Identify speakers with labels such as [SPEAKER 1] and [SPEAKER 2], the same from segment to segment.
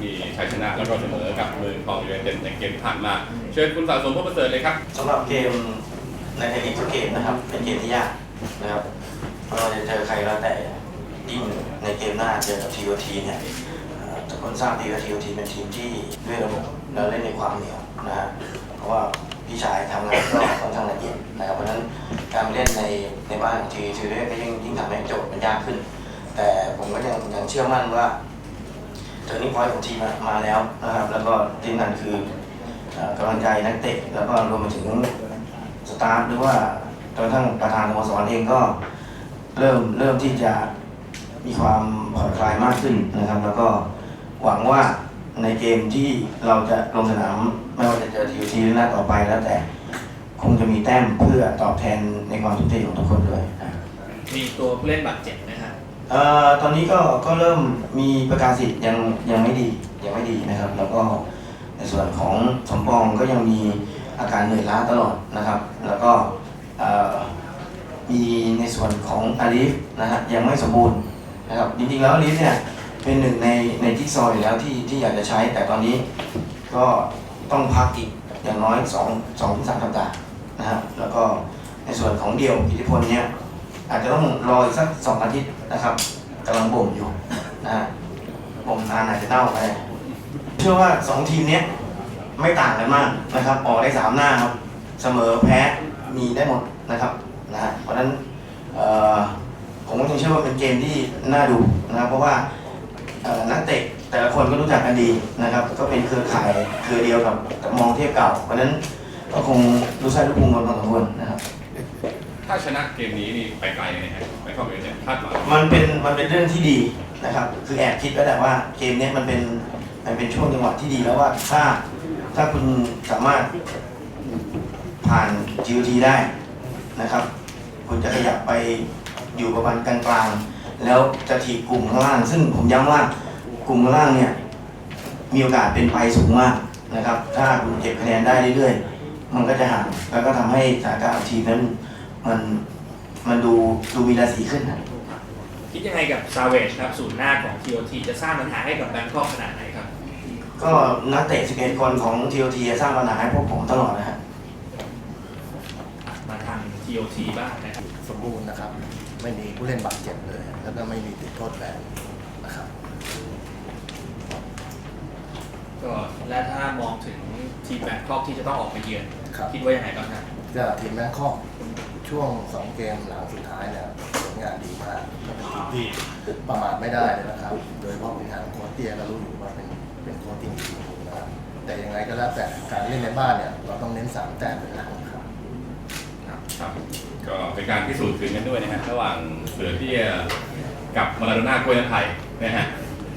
[SPEAKER 1] มีชัยชนะแล้วก็เสมอกับเมืองทองยูไนเต็ดในเกมที่ผ่านมา เชิญคุณสะสมพบประเสริฐเลยครับ
[SPEAKER 2] สำหรับเกมในไทยลีกทุกเกมนะครับ เป็นเกมที่ยากนะครับไม่ว่าจะเจอใครแล้วแต่ยิ่งในเกมหน้าเจอกับทีโอทีเนี่ยทุกคนทราบดีว่าทีโอทีเป็นทีมที่ด้วยระบบแล้วเล่นในความเหนียวนะฮะเพราะว่าพี่ชายทำงานก็ค่อนข้างละเอียดนะครับเพราะฉะนั้นการเล่นในในบ้านขอทีทีก็ยิ่งยิ่งทำให้โจทย์มันยากขึ้น แต่ผมก็ยังยังเชื่อมั่นว่า ทอร์นิ่งพอยต์ของทีมมาแล้วนะครับแล้วก็ที่นั่นคือกำลังใจนักเตะแล้วก็รวมไปถึงสตาฟหรือว่าจนกระทั่งประธานสโมสรเองก็เริ่มเริ่มที่จะมีความผ่อนคลายมากขึ้นนะครับ แล้วก็หวังว่าในเกมที่เราจะลงสนามไม่ว่าจะเจอทีทีหรือน้าต่อไปแล้วแต่คงจะมีแต้มเพื่อตอบแทนในความทุ่มเทของทุกคนด้วยนะ
[SPEAKER 3] มีตัวผู้เล่นบาดเจ็บ
[SPEAKER 2] เอ่อตอนนี้ก็ก็เริ่มมีประกาศสิทธิ์ยังยังไม่ดียังไม่ดีนะครับ แล้วก็ในส่วนของสมปองก็ยังมีอาการเหนื่อยล้าตลอดนะครับ แล้วก็เอ่อมีในส่วนของอาลีฟนะฮะยังไม่สมบูรณ์นะครับจริงๆแล้วอาลีฟเนี่ยเป็นหนึ่งในในจิ๊กซอยแล้วที่ที่อยากจะใช้แต่ตอนนี้ก็ต้องพักอีกอย่างน้อย2 2ถึง3สัปดาห์นะครับแล้วก็ในส่วนของเดี่ยวอิทธิพลเนี่ยอาจจะต้องรออีกสักสองอาทิตย์ นะครับกำลังบ่มอยู่นะบ่มนานอาจจะเน่าไปเชื่อว่าสองทีมเนี้ยไม่ต่างกันมากนะครับ ออกได้สามหน้าครับ เสมอแพ้มีได้หมดนะครับนะฮะเพราะฉะนั้นผมก็ยังเชื่อว่าเป็นเกมที่น่าดูนะครับเพราะว่านักเตะแต่ละคนก็รู้จักกันดีนะครับ ก็เป็นเครือข่ายเครือเดียวกับมองเทพเก่า เพราะนั้นก็คงรู้ใส่รู้พุงกันพอสมควรนะครับ
[SPEAKER 1] ถ้าชนะเกมนี้นี่ไปไกลเลยนะฮะไปเข้าไปเนี่ยคาดหวัง
[SPEAKER 2] มันเป็นมันเป็นเรื่องที่ดีนะครับ คือแอบคิดไว้แต่ว่าเกมเนี้ยมันเป็นมันเป็นช่วงจังหวะที่ดีแล้วว่าถ้าถ้าคุณสามารถผ่าน GOT ได้นะครับ คุณจะขยับไปอยู่ประมาณกลางๆ แล้วจะถีบกลุ่มข้างล่าง ซึ่งผมย้ำว่ากลุ่มข้างล่างเนี่ยมีโอกาสเป็นไปสูงมากนะครับ ถ้าคุณเก็บคะแนนได้เรื่อยๆ มันก็จะห่างแล้วก็ทำให้สถานการณ์ทีมนั้น มันมันดูดูมีราศีขึ้นนะ
[SPEAKER 3] คิดยังไงกับซาเวชครับศูนย์หน้าของ TOT จะสร้างปัญหาให้กับแบงคอกขนาดไหนครับ
[SPEAKER 2] ก็นักเตะ11คนของ TOT สร้างปัญหาให้พวกผมตลอดนะฮะ
[SPEAKER 3] มาทาง TOT บ้างนะครับ
[SPEAKER 4] สมบูรณ์นะครับ ไม่มีผู้เล่นบาดเจ็บเลย แล้วก็ไม่มีติดโทษแบนนะครับ
[SPEAKER 3] ก็และถ้ามองถึงทีมแบงคอกที่จะต้องออกไปเยือน
[SPEAKER 4] ครับ
[SPEAKER 3] คิดว่ายังไงบ้างครับ
[SPEAKER 4] ก็ทีมแบงคอก ช่วง2เกมหลังสุดท้ายเนี่ยผลงานดีมากก็เป็นทีมที่ประมาทไม่ได้เลยนะครับ โดยเฉพาะผลงานของโค้ชเตียก็รู้อยู่ว่าเป็นเป็นโค้ชที่ดีนะครับแต่ยังไงก็แล้วแต่การเล่นในบ้านเนี่ยเราต้องเน้นสามแต้มเป็นหลักครับ
[SPEAKER 1] ครับครับก็เป็นการพิสูจน์ถึงกันด้วยนะฮะระหว่างเสือเตี้ยกับมาราโดน่ากล้วยน้ำไทยนะฮะ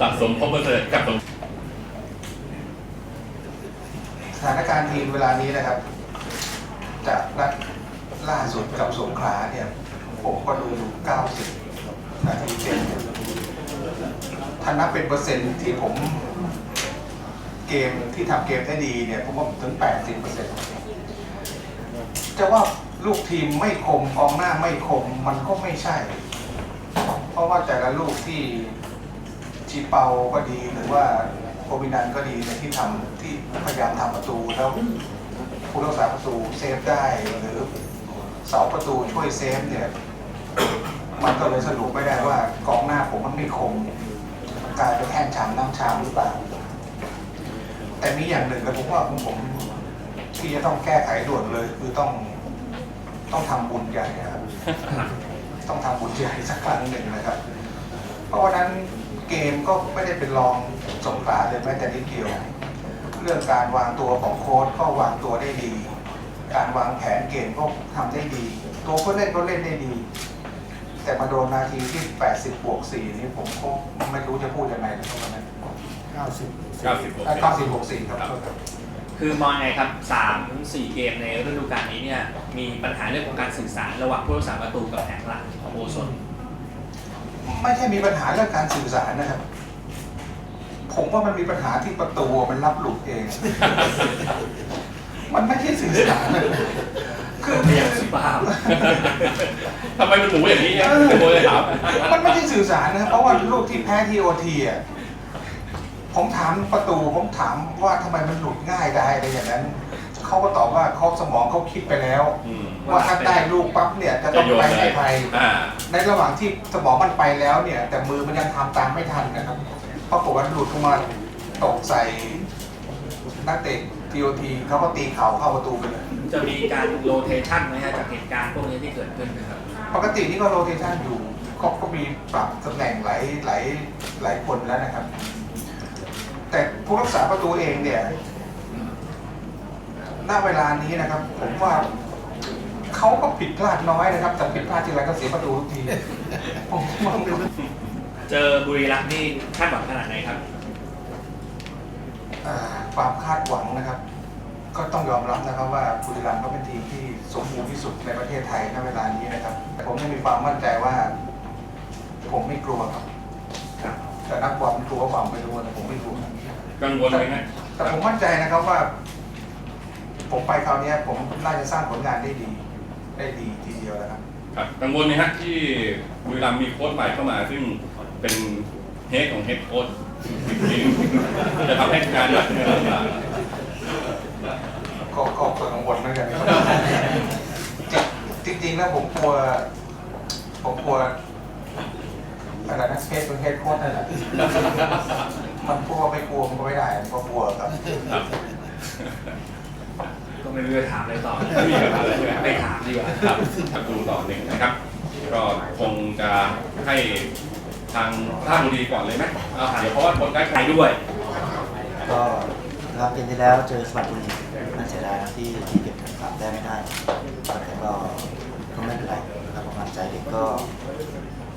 [SPEAKER 1] สะสมพบประเสริฐกับสม
[SPEAKER 5] สถานการณ์ทีมเวลานี้นะครับ จากนัด ล่าสุดกับสงขลาเนี่ยผมก็ดูอยู่90นาทีเต็มถ้านับเป็นเปอร์เซ็นต์ที่ผมเกมที่ทำเกมได้ดีเนี่ยผมว่าถึง 80เปอร์เซ็นต์จะว่าลูกทีมไม่คมกองหน้าไม่คมมันก็ไม่ใช่ เพราะว่าแต่ละลูกที่ชีเปาก็ดีหรือว่าโคบินันก็ดีเนี่ยที่ทำที่พยายามทำประตูแล้วผู้รักษาประตูเซฟได้หรือ เสาประตูช่วยเซฟเนี่ยมันก็เลยสรุปไม่ได้ว่ากองหน้าผมมันไม่คมกลายเป็นแท่งชามน้ำชามหรือเปล่า แต่มีอย่างหนึ่งนะผมว่าผมผมที่จะต้องแก้ไขด่วนเลย คือต้องต้องทำบุญใหญ่ครับ ต้องทำบุญใหญ่สักครั้งหนึ่งนะครับ เพราะวันนั้นเกมก็ไม่ได้เป็นรองสงขลาเลยแม้แต่นิดเดียว เรื่องการวางตัวของโค้ชก็วางตัวได้ดี การวางแผนเกมก็ทำได้ดี ตัวผู้เล่นก็เล่นได้ดี แต่มาโดนนาทีที่ 80 บวก 4 นี่ผมก็ไม่รู้จะพูดยังไงเลยวันนั้น
[SPEAKER 4] 90
[SPEAKER 1] 90
[SPEAKER 5] อะ90บวก4ครับ
[SPEAKER 3] คือมองไงครับ 3 4 เกมในฤดูกาลนี้เนี่ย มีปัญหาเรื่องของการสื่อสารระหว่างผู้รักษาประตูกับแผงหลังของโอซน
[SPEAKER 5] ไม่ใช่มีปัญหาเรื่องการสื่อสารนะครับ ผมว่ามันมีปัญหาที่ประตูมันรับหลุดเอง มันไม่ใช่สื่อสารนะคือ
[SPEAKER 3] ไม่อยากสุภาพ
[SPEAKER 1] ทำไมมันหมูอย่างนี้เนี่ยโมเลยถาม
[SPEAKER 5] มันไม่ใช่สื่อสารนะครับเพราะว่าลูกที่แพ้ทีโอทีอะผมถามประตูผมถามว่าทำไมมันหลุดง่ายได้อะไรอย่างนั้นเขาก็ตอบว่าเขาสมองเขาคิดไปแล้ว
[SPEAKER 1] อืม
[SPEAKER 5] ว่าถ้าได้ลูกปั๊บเนี่ยจะ
[SPEAKER 1] จะ
[SPEAKER 5] ต้อง
[SPEAKER 1] โยน
[SPEAKER 5] ไป
[SPEAKER 1] เล
[SPEAKER 5] ให้
[SPEAKER 1] ย
[SPEAKER 5] ใคร
[SPEAKER 1] อ่า
[SPEAKER 5] ในระหว่างที่สมองมันไปแล้วเนี่ย แต่มือมันยังทำตามไม่ทันนะครับปรากฏว่าหลุดเข้ามาตกใส่นักเตะ ทีโอทีเขาก็ตีเข่าเข้าประตูไปเลย
[SPEAKER 3] จะมีการโรเทชันไหมฮะจากเหตุการณ์พวกนี้ที่เกิดขึ้นนะครับ
[SPEAKER 5] ปกตินี่ก็โรเทชันอยู่ก็ก็มีปรับตำแหน่งหลายหลายหลายคนแล้วนะครับ แต่ผู้รักษาประตูเองเนี่ยณเวลานี้นะครับ ผมว่าเขาก็ผิดพลาดน้อยนะครับ แต่ผิดพลาดทีไรก็เสียประตูทุกทีผมว่ามัน
[SPEAKER 3] เจอบุรีรัมย์นี่คาดหวังขนาดไหนครับ
[SPEAKER 5] อ่า ความคาดหวังนะครับ ก็ต้องยอมรับนะครับว่าบุรีรัมย์ก็เป็นทีมที่สมบูรณ์ที่สุดในประเทศไทยณเวลานี้นะครับ แต่ผมยังมีความมั่นใจว่า ผมไม่กลัวครับ
[SPEAKER 3] ครับ
[SPEAKER 5] แต่นักบอลกลัวความไม่รู้แต่ผมไม่กลัวครับ
[SPEAKER 1] กังวลไหมฮะ
[SPEAKER 5] แต่ผมมั่นใจนะครับว่า ผมไปคราวเนี้ยผมน่าจะสร้างผลงานได้ดี ได้ดีทีเดียวนะครับ
[SPEAKER 1] ครับกังวลไหมฮะที่บุรีรัมย์มีโค้ชใหม่เข้ามา ซึ่งเป็นเฮดของเฮดโค้ชอีกทีหนึ่ง จะทำให้การรับเงินลำบาก
[SPEAKER 5] ก็ก็ก็กังวลเหมือนกันนะครับจริงจริงๆแล้วผมกลัวผมกลัวอะไรนะเฮดเป็นเฮดโค้ชนั่นแหละมันกลัวไม่กลัวมันก็ไม่ได้มันก็กลัวครับ
[SPEAKER 1] ครับ
[SPEAKER 3] ก็ไม่รู้จะถามอะไรต่อ
[SPEAKER 1] ไม่มีคำถามอะไรใช่ไหม
[SPEAKER 3] ไม่ถามดีกว่า
[SPEAKER 1] ครับครับดูต่อหนึ่งนะครับ ก็คงจะให้ ทางราชบุรีก่อนเลยไหมเอาเดี๋ยวเพราะว่าคนใกล้
[SPEAKER 3] ใครด้วย
[SPEAKER 6] ก็นะครับเกมที่แล้วเจอสปัตบุรีน่าเสียดายนะที่ที่เก็บสามแต้มไม่ได้แต่ก็ก็ไม่เป็นไรนะครับประมาณใจเด็กก็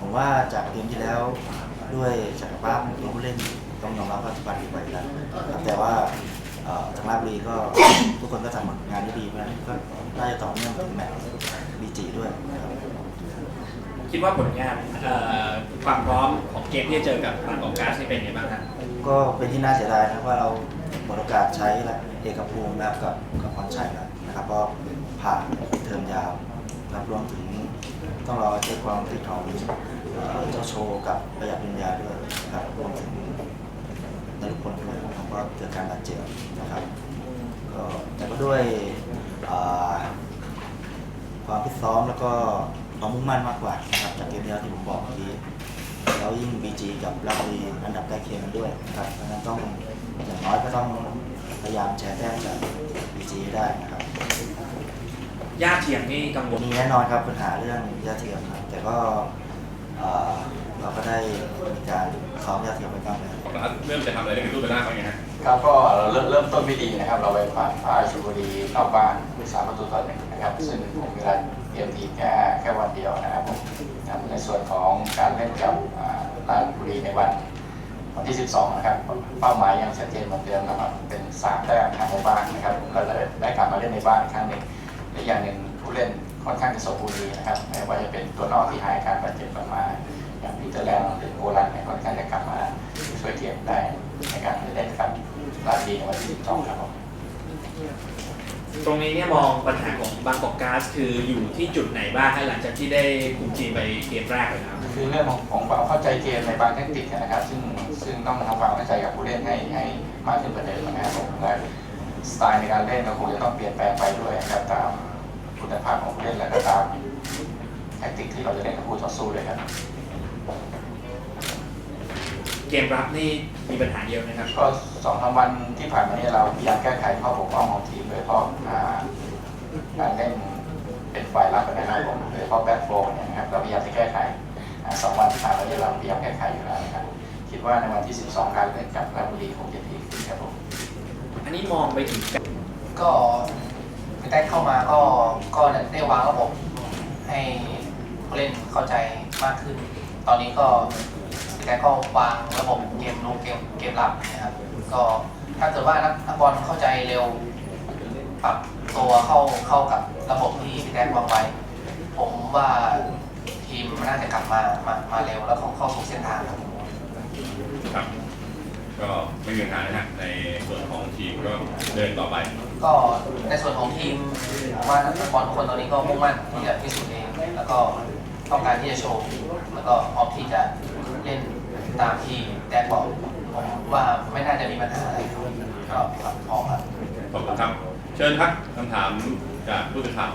[SPEAKER 6] ผมว่าจากเกมที่แล้วด้วยศักยภาพของผู้เล่นต้องยอมรับว่าสปัตดีกว่าอยู่แล้วนะครับแต่ว่าเอ่อทางราชบุรีก็ ทุกคนก็ทำงานได้ดีเพราะฉะนั้นก็น่าจะต่อเนื่องถึงแมตช์บีจีด้วยนะครับ
[SPEAKER 3] คิดว่าผลงานเอ่อความพร้อมของเกมที่จะเจอกับบางกอกก๊าซนี่เป็นยังไงบ้างครับ
[SPEAKER 6] ก็เป็นที่น่าเสียดายนะว่าเราหมดโอกาสใช้ละเอกภูมิแล้วกับกับพรชัยแล้วนะครับเพราะผ่านเทอมยาวนะครับรวมถึงต้องรอเช็คความฟิตของเอ่อเจ้าโชว์กับประหยัดปัญญาด้วยนะครับรวมถึงนรุพลด้วยนะครับก็เกิดการบาดเจ็บนะครับก็แต่ก็ด้วยเอ่อความฟิตซ้อมแล้วก็ ความมุ่งมั่นมากกว่านะครับจากเกมที่แล้วที่ผมบอกเมื่อกี้แล้วยิ่ง BG กับราชบุรีอันดับใกล้เคียงกันด้วยนะครับเพราะฉะนั้นต้องอย่างน้อยก็ต้องพยายามแชร์แต้มจาก BG ให้ได้นะครับ
[SPEAKER 3] ย่าเทียมนี่กังวล
[SPEAKER 6] มีแน่นอนครับปัญหาเรื่องยาเทียมครับแต่ก็เอ่อเราก็ได้มีการซ้อมยาเทียมไปบ้างแล้ว
[SPEAKER 1] เริ่มจะทำอะไรได้เป็นรูปเป็นร่างบ้างไงฮะ
[SPEAKER 7] ครับก็เราเริ่มเริ่มต้นไม่ดีนะครับ เราไปผ่านพาชลบุรีนอกบ้านด้วยสามประตูต่อหนึ่งนะครับ ซึ่งผมมีเวลา เตรียมทีมแค่แค่วันเดียวนะครับผมในส่วนของการเล่นกับอ่าราชบุรีในวันวันที่ 12 นะครับ เป้าหมายยังชัดเจนเหมือนเดิมนะครับ เป็นสามแต้มทางในบ้านนะครับผมก็เลยได้กลับมาเล่นในบ้านอีกครั้งหนึ่งและอย่างหนึ่งผู้เล่นค่อนข้างจะสมบูรณ์ดีนะครับไม่ว่าจะเป็นตัวนอกที่หายการบาดเจ็บกลับมา อย่างปีเตอร์แลนด์หรือโกลันเนี่ยค่อนข้างจะกลับมาช่วยเทียมได้ในการเล่นกับราชบุรีในวันที่ 12 ครับผม
[SPEAKER 3] ตรงนี้เนี่ยมองปัญหาของบางกอกก๊าซคืออยู่ที่จุดไหนบ้างให้หลังจากที่ได้คุมทีมไปเกมแรกเลยนะครับ
[SPEAKER 7] คือเรื่องของของความเข้าใจเกมในบางเทคนิคนะครับ ซึ่งซึ่งต้องทำความเข้าใจกับผู้เล่นให้ให้มากขึ้นกว่าเดิมนะครับผมและสไตล์ในการเล่นก็คงจะต้องเปลี่ยนแปลงไปด้วยนะครับตามคุณภาพของผู้เล่นและก็ตามแทคติกที่เราจะเล่นกับผู้ต่อสู้เลยครับ
[SPEAKER 3] กมรับนี่มีปัญหาเยอะนะครับ
[SPEAKER 7] ก็สองสามวันที่ผ่านมาเนี่ยเราพยายามแก้ไขข้อบกพร่องของทีมโดยเฉพาะอ่าการเล่นเป็นฝ่ายรับนะครับผมโดยเฉพาะแบ็คโฟร์เนี่ยนะครับเราพยายามจะแก้ไขอ่าสองวันที่ผ่านมาเนี่ยเราพยายามแก้ไขอยู่แล้วนะครับคิดว่าในวันที่ 12 การเล่นกับราชบุรีคงจะดีขึ้นครับผม
[SPEAKER 3] อันนี้มองไปถึง
[SPEAKER 8] ก็ได้เข้ามาก็ก็ได้วางระบบให้ผู้เล่นเข้าใจมากขึ้น ตอนนี้ก็ แต่ก็วางระบบเกมลุกเกมเกมรับนะครับก็ถ้าเกิดว่านักนักบอลเข้าใจเร็วปรับตัวเข้าเข้ากับระบบที่พี่แดกวางไว้ ผมว่าทีมมันน่าจะกลับมามามาเร็วแล้วเข้าเข้าสู่เส้นทางครับ
[SPEAKER 1] ครับก็ไม่มีปัญหานะฮะในส่วนของทีมก็เดินต่อไป
[SPEAKER 8] ก็ในส่วนของทีมผมว่านักบอลทุกคนตอนนี้ก็มุ่งมั่นที่จะพิสูจน์เองแล้วก็ต้องการที่จะโชว์แล้วก็พร้อมที่จะ เล่นตามที่แดนบอกผม
[SPEAKER 5] ว่าไม่น่าจะมีปัญหาอะไรครับก็พอครับ
[SPEAKER 1] ขอบคุณครับ เชิญครับคำถามจากผู้สื่อข่าว